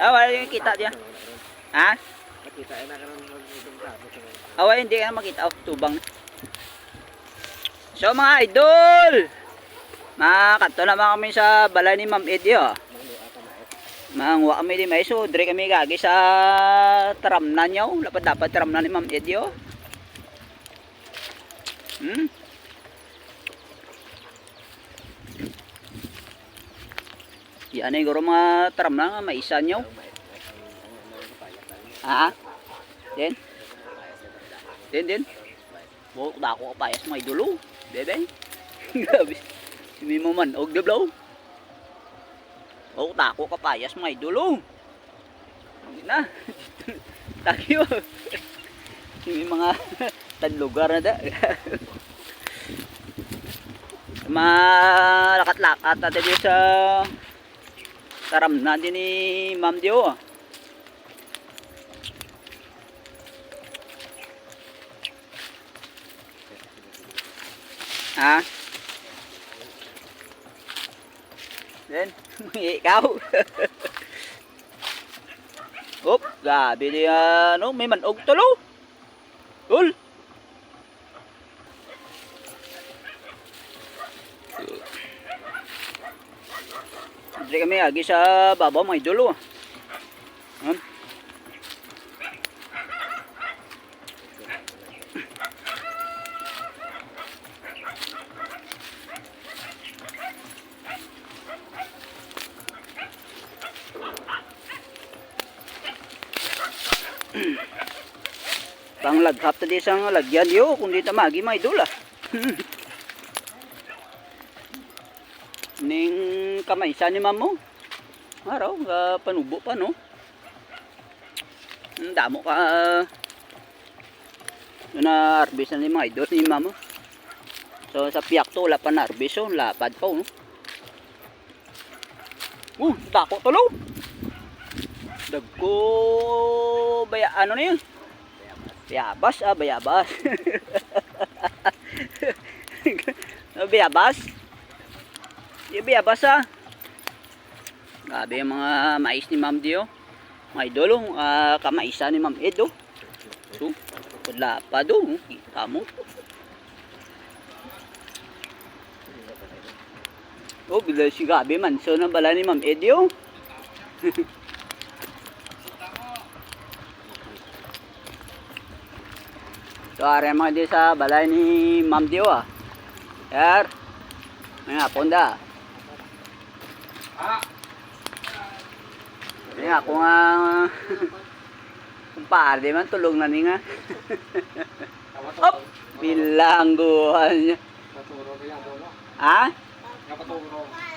Ah, wala yung kita diya. Ha? Nakita ay nakaroon ng tabo. Ah, wala, hindi ka na makita. Oh, tubang na. So mga idol! Nakakanto naman kami sa balay ni Ma'am Eddie oh. Na eh. Mangwa kami di may so, dire kami gagi sa tramnan nyo. Dapat dapat tramnan ni Ma'am Eddie oh. Hmm? Yan ay guro mga tramnan nga maisa nyo. Ha? Din? Din din. Buhok na ako kapayas mga idolo. Bebe. Grabe. Si Mimo man, og deblaw. Buhok na ako kapayas idolo. Hindi na. Tagi mo. May mga tadlugar na da. Malakat-lakat natin sa taram natin ni Ma'am Dio. ah. Ha? Then, ikaw. Op, gabi di ano, may manog tulo. Ul. Hindi kami agi sa babaw mga idolo. Hmm? Pang laghap ta di sang lagyan yo kung di ta may dula. Ning kamay sa ni mamo. Araw ga panubo pa no. Ang damo ka uh, na arbis na ni mga idol ni mamo. So sa piyak to wala pa na arbis oh, lapad pa oh. Uh, dako tulo. Dagko baya ano na yun? Bayabas ah, bayabas. Bayabas? Bayabas ah. Grabe yung mga mais ni Ma'am Dio. Mga idolo, ah, kamaisa ni Ma'am Edo. So, wala pa do. Kita mo. Oh, bila si Gabi man. So, na bala ni Ma'am Edio. So, are mga di sa balay ni Ma'am Dio ah. Sir, may hapon da. May ako nga kumpare man tulog na ni nga. Op! Bilangguhan niya. Ha?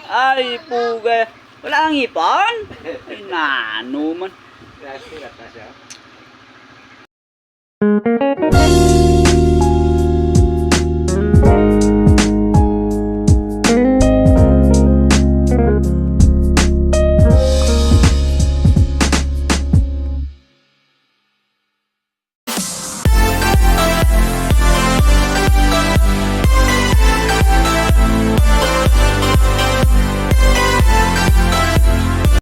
Ay, puga. Wala ang ipon? Ay, nano man. Na siya.